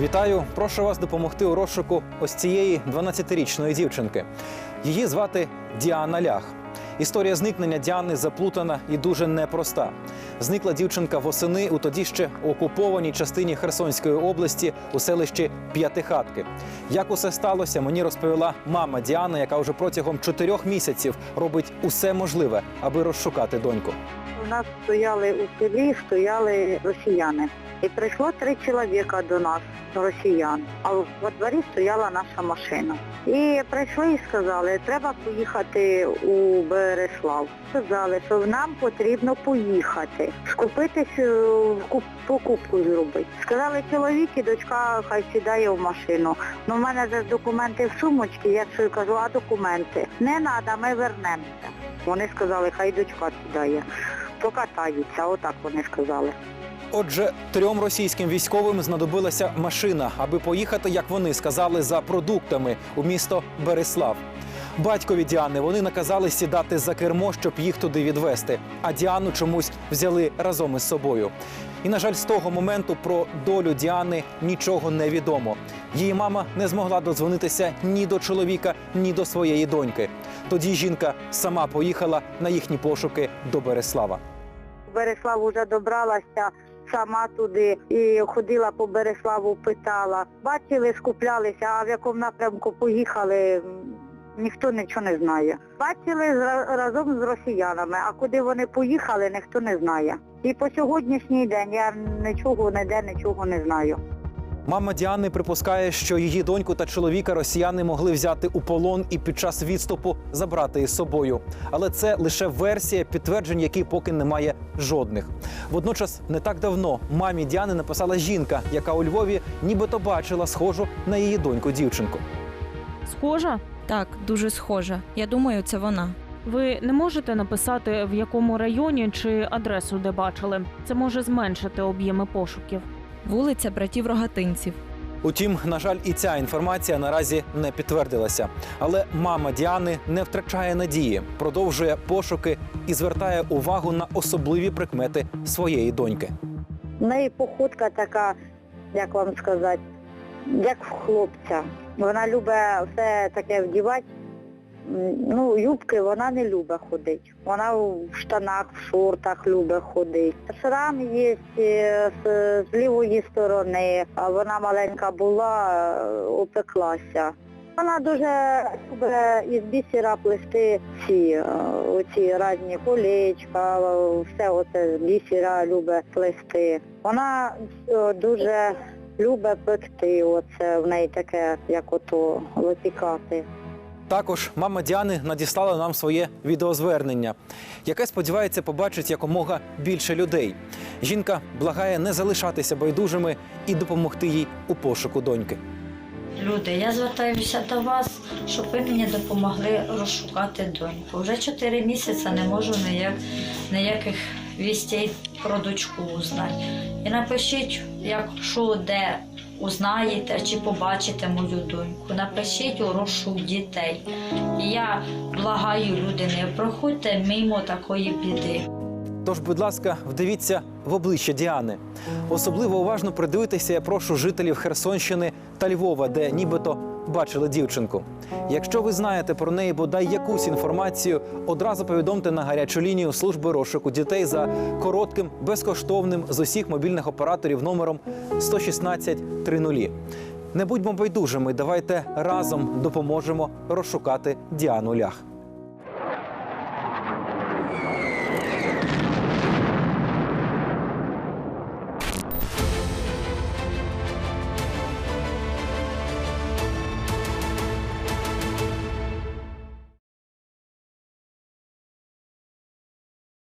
Вітаю! Прошу вас допомогти у розшуку ось цієї 12-річної дівчинки. Її звати Діана Лях. Історія зникнення Діани заплутана і дуже непроста. Зникла дівчинка восени у тоді ще окупованій частині Херсонської області у селищі П'ятихатки. Як усе сталося, мені розповіла мама Діани, яка вже протягом чотирьох місяців робить усе можливе, аби розшукати доньку. У нас стояли у селі, стояли росіяни. І прийшло три чоловіка до нас, росіян, а во дворі стояла наша машина. І прийшли і сказали, треба поїхати у Береслав. Сказали, що нам потрібно поїхати, скупитись, куп- покупку зробити. Сказали, чоловік і дочка хай сідає в машину. Ну, в мене вже документи в сумочці, я що кажу, а документи? Не треба, ми вернемося. Вони сказали, хай дочка сідає покатаються, отак вони сказали. Отже, трьом російським військовим знадобилася машина, аби поїхати, як вони сказали, за продуктами у місто Береслав. Батькові Діани вони наказали сідати за кермо, щоб їх туди відвести. А Діану чомусь взяли разом із собою. І, на жаль, з того моменту про долю Діани нічого не відомо. Її мама не змогла додзвонитися ні до чоловіка, ні до своєї доньки. Тоді жінка сама поїхала на їхні пошуки до Береслава. Береслав уже добралася сама туди і ходила по Береславу, питала. Бачили, скуплялися, а в якому напрямку поїхали, ніхто нічого не знає. Бачили разом з росіянами, а куди вони поїхали, ніхто не знає. І по сьогоднішній день я нічого ніде нічого не знаю. Мама Діани припускає, що її доньку та чоловіка росіяни могли взяти у полон і під час відступу забрати із собою. Але це лише версія, підтверджень, які поки немає жодних. Водночас, не так давно мамі Діани написала жінка, яка у Львові нібито бачила схожу на її доньку дівчинку. Схожа? Так, дуже схожа. Я думаю, це вона. Ви не можете написати в якому районі чи адресу, де бачили. Це може зменшити об'єми пошуків. Вулиця братів Рогатинців. Утім, на жаль, і ця інформація наразі не підтвердилася. Але мама Діани не втрачає надії, продовжує пошуки і звертає увагу на особливі прикмети своєї доньки. В неї походка така, як вам сказати, як в хлопця. Вона любить все таке вдівати. Ну, юбки вона не любить ходити. Вона в штанах, в шортах любить ходити. Шрам є е, з, лівої сторони, а вона маленька була, е, опеклася. Вона дуже любить із бісера плести ці, е, оці різні колечка, все оце з бісера любить плести. Вона дуже любить пекти, оце в неї таке, як ото випікати. Також мама Діани надіслала нам своє відеозвернення, яке сподівається побачить якомога більше людей. Жінка благає не залишатися байдужими і допомогти їй у пошуку доньки. Люди, я звертаюся до вас, щоб ви мені допомогли розшукати доньку. Вже чотири місяці не можу ніяк, ніяких вістей про дочку узнати. І напишіть, якщо де узнаєте чи побачите мою доньку, напишіть у розшук дітей. Я благаю люди, не проходьте мимо такої біди. Тож, будь ласка, вдивіться в обличчя Діани. Особливо уважно придивитися я прошу жителів Херсонщини та Львова, де нібито бачили дівчинку. Якщо ви знаєте про неї бодай якусь інформацію, одразу повідомте на гарячу лінію служби розшуку дітей за коротким, безкоштовним з усіх мобільних операторів номером 116 30. Не будьмо байдужими, давайте разом допоможемо розшукати Діану Лях.